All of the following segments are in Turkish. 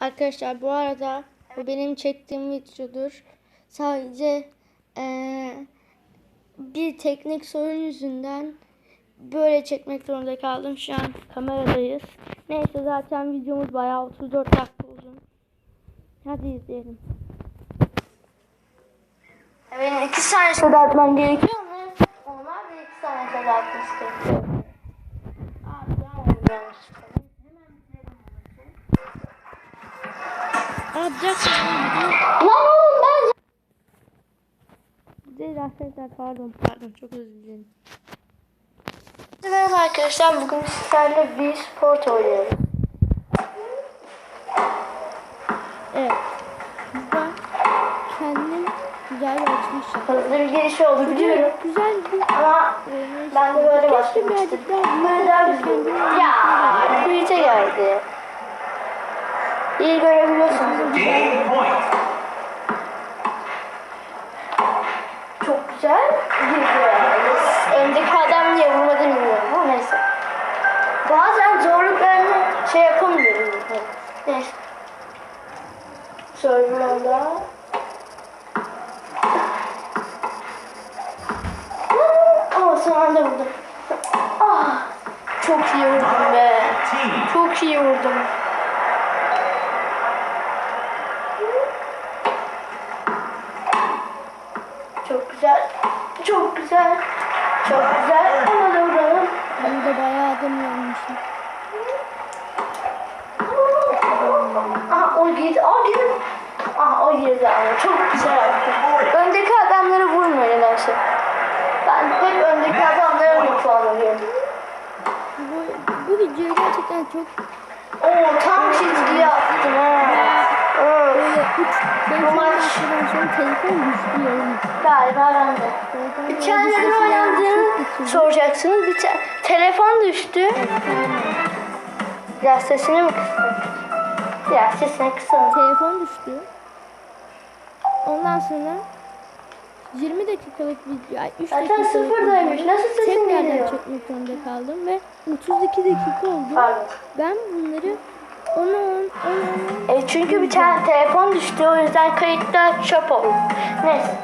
Arkadaşlar bu arada bu benim çektiğim videodur. Sadece eee, bir teknik sorun yüzünden böyle çekmek zorunda kaldım. Şu an kameradayız. Neyse zaten videomuz bayağı 34 dakika uzun. Hadi izleyelim. benim iki tane soda atmam gerekiyor ve onlar da iki tane soda gerekiyor. Abi ben oynayacağım Alacaksın. Lan oğlum ben Değil arkadaşlar pardon pardon çok özür dilerim. Merhaba arkadaşlar bugün sizlerle bir sport oynuyoruz. Evet. Burada kendim güzel bir açmış yaptım. Hızlı bir giriş oldu biliyorum. Güzel bir Ama oynayış. ben de böyle daha Böyle daha düzgün. Ya büyüte geldi. İyi görebiliyorsunuz. Çok güzel. Öndeki adam niye vurmadı bilmiyorum ama neyse. Bazen zorluklarını şey yapamıyorum. Neyse. Server'da. Ama son anda vurdum. Ah, çok iyi vurdum be. Çok iyi vurdum. Çok güzel. Çok güzel. Çok güzel. Ama da vuralım. Ben de bayağı adım yanmışım. Aha o girdi. Aa girdi. Aha o girdi ama çok güzel yaptı. Öndeki adamları vurmuyor nedense. Ben hep öndeki adamlara bir puan alıyorum. Bu, bu videoyu gerçekten çok Oo tam çizgiye attım ha. Galiba ben de. Bir tanenin oynandığını soracaksınız. Bir telefon düştü. Biraz sesini mi kıstın? Biraz sesini kısalım. Telefon düştü. Ondan sonra 20 dakikalık video, ay, 3 Zaten dakikalık sıfırdaymış. videoyu Nasıl sesin tekrardan geliyor? çekmek zorunda kaldım ve 32 dakika oldu. Pardon. Ben bunları 10 10 10 10 E çünkü bir tane telefon düştü. O yüzden kayıtlar çöp oldu. Neyse.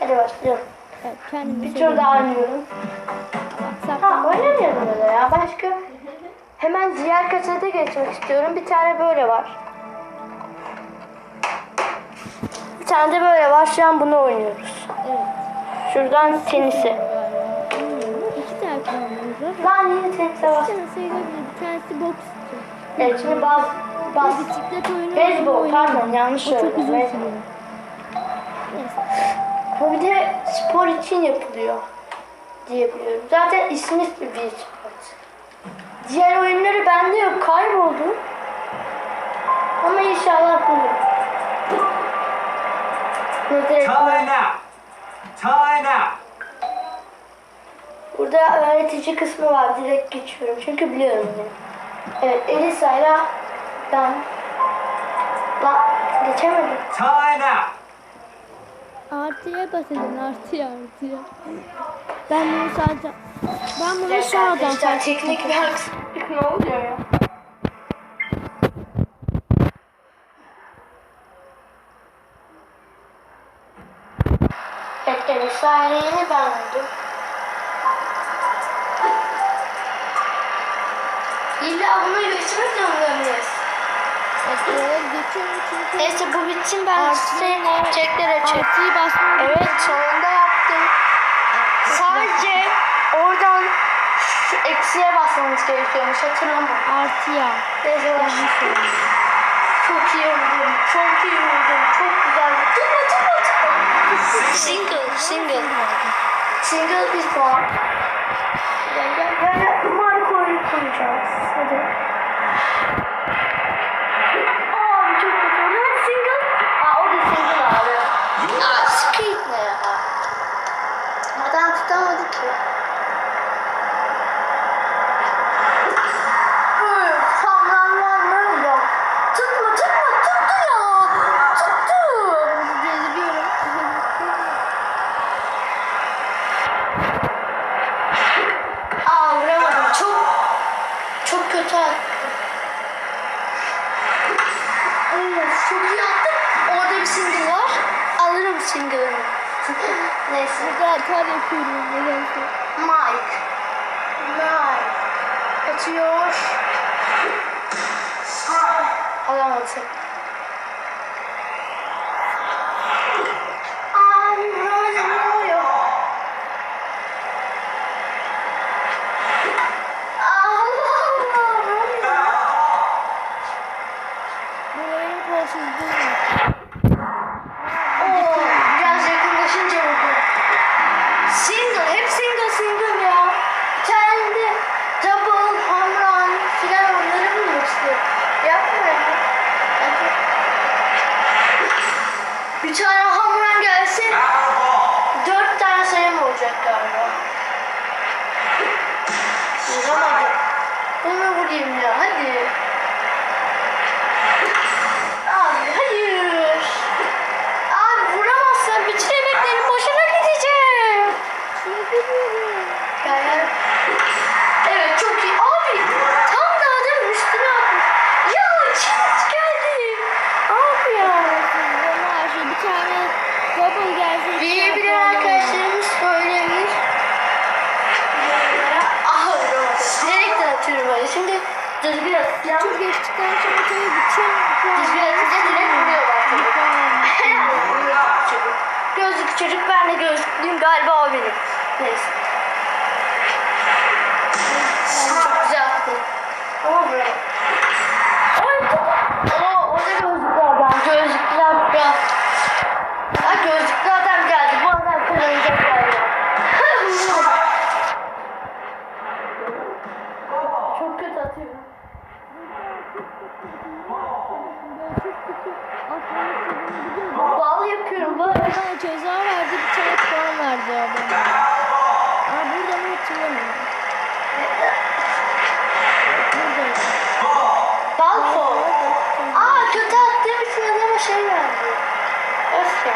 Hadi başlayalım. Evet, Bir tur daha oynuyorum. Ha oynamayalım öyle ya. Başka. Hemen diğer kasete geçmek istiyorum. Bir tane böyle var. Bir tane de böyle var. Şu an bunu oynuyoruz. Evet. Şuradan tenisi. İki tane var. Lan yine tenise bas. Bir tanesi boks. Evet şimdi bas. Bas. Bisiklet oyunu Beyzbol, pardon, yanlış O çok söyledim, uzun sürüyor. Bu bir de spor için yapılıyor diyebiliyorum. Zaten ismi bir spor. Diğer oyunları bende yok. Kayboldu. Ama inşallah bulurum. Time out. Time out. Burada öğretici kısmı var. Direkt geçiyorum. Çünkü biliyorum bunu. Evet Elisa'yla ben Lan geçemedim. Time out. Artıya basacaksın. Artıya artıya. Ben bunu sadece... Ben bunu Evet sağdan arkadaşlar teknik bir haksızlık ne oluyor ya? Evet Elisa yeni ben oldum. İlla bunu geçmek zorunda mıyız? Evet, geçiyorum çünkü Neyse bu bitsin ben Artı- size çekler açayım. artıyı basmam Evet sonunda yaptım. Sadece oradan şu eksiye basmamız gerekiyormuş hatırlama. Artıya. Neyse oldu. Çok iyi vurdum. Çok iyi vurdum. Çok güzel. Tutma tutma tutma. Single. Single. Single bir puan. Gel gel gel. Thank you. Çok iyi attım. Orada bir single var. Alırım single'ını. Neyse. Burada hata yapıyorum. nedense. Mike. Mike. Atıyor. Alamadı. Olacak galiba. Vuramadım. Bunu vurayım ya, hadi. Abi hayır. Abi vuramazsan bütün emeklerim boşuna gidecek. Gel gel. Evet çok iyi. Abi tam da adamın üstüne atmış. Ya çift geldi. Abi ya. Ama şu bir tane double gelse. Bir bilen arkadaşlarımız söylemiş. Ah vuramadım. Direkten atıyorum böyle. Şimdi düzgün atacağım. Tur geçtikten sonra tabii bütün Düzgün atınca direkt vuruyorlar çocuk. Gözlük çocuk ben de gözlüklüyüm galiba o benim. Neyse. Çok güzel attın. Ama bravo. Ay, Aa, o da gözlüklü adam. Gözlüklü adam. Ha gözlüklü adam geldi. Bu adam kazanacak galiba. Çok kötü atıyorum. Bal Bana ceza verdi bir tane puan verdi adam. Aa burada mı hatırlamıyorum. Buradaydı. Bal kol. Aa kötü attığım için adama şey verdi. Öf ya.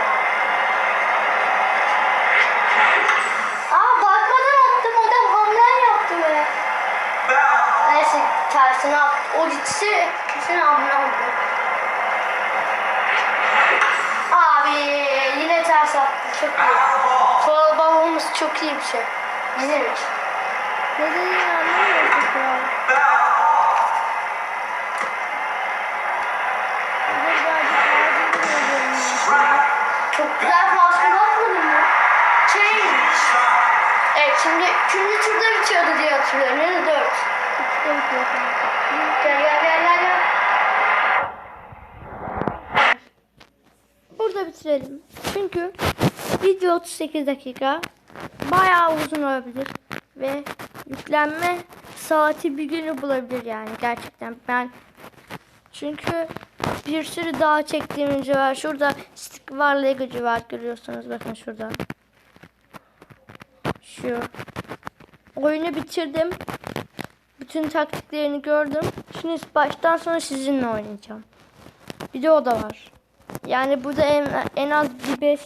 Aa bakmadan attım adam hamlen yaptı be. Neyse tersine attı. O gitse kesin hamle oldu. Abi yine ters attı. Çok iyi. Ball olması çok iyi bir şey. Bizim için. Ne dediğini anlamıyorsun şu an. Foul. Burada birazcık ağzını görüyorum. Strike. Çok güzel baskı atmadın mı? Change. Strike. Evet şimdi üçüncü turda bitiyordu diye hatırlıyorum. Ya da dört. Gel gel gel gel gel. Bitirelim. Çünkü video 38 dakika bayağı uzun olabilir ve yüklenme saati bir günü bulabilir yani gerçekten ben çünkü bir sürü daha çektiğimiz var. Şurada stick var, legocu var görüyorsunuz bakın şurada. Şu. Oyunu bitirdim. Bütün taktiklerini gördüm. Şimdi baştan sona sizinle oynayacağım. Bir de o da var. Yani burada en, en az bir 5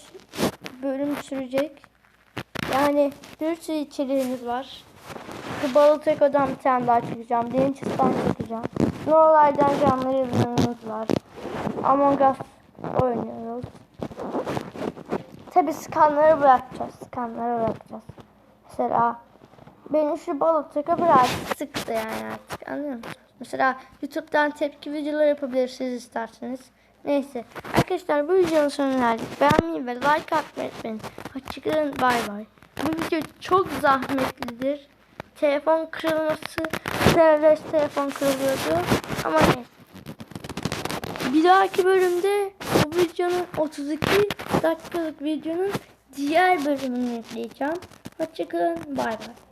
bölüm sürecek. Yani bir sürü içeriğimiz var. The Balıteko'dan bir tane daha çekeceğim. Dentist'ten çekeceğim. No Olay'dan canlı yayınlarımız var. Among Us oynuyoruz. Tabi skanları bırakacağız. Skanları bırakacağız. Mesela beni şu Balıteka biraz sıktı yani artık anlıyor musunuz? Mesela YouTube'dan tepki videoları yapabilirsiniz isterseniz. Neyse. Arkadaşlar bu videonun sonuna geldik. Beğenmeyi ve like atmayı unutmayın. Hoşçakalın. Bay bay. Bu video çok zahmetlidir. Telefon kırılması, severek telefon kırılıyordu. Ama neyse. Bir dahaki bölümde bu videonun 32 dakikalık videonun diğer bölümünü yükleyeceğim. Hoşçakalın. Bay bay.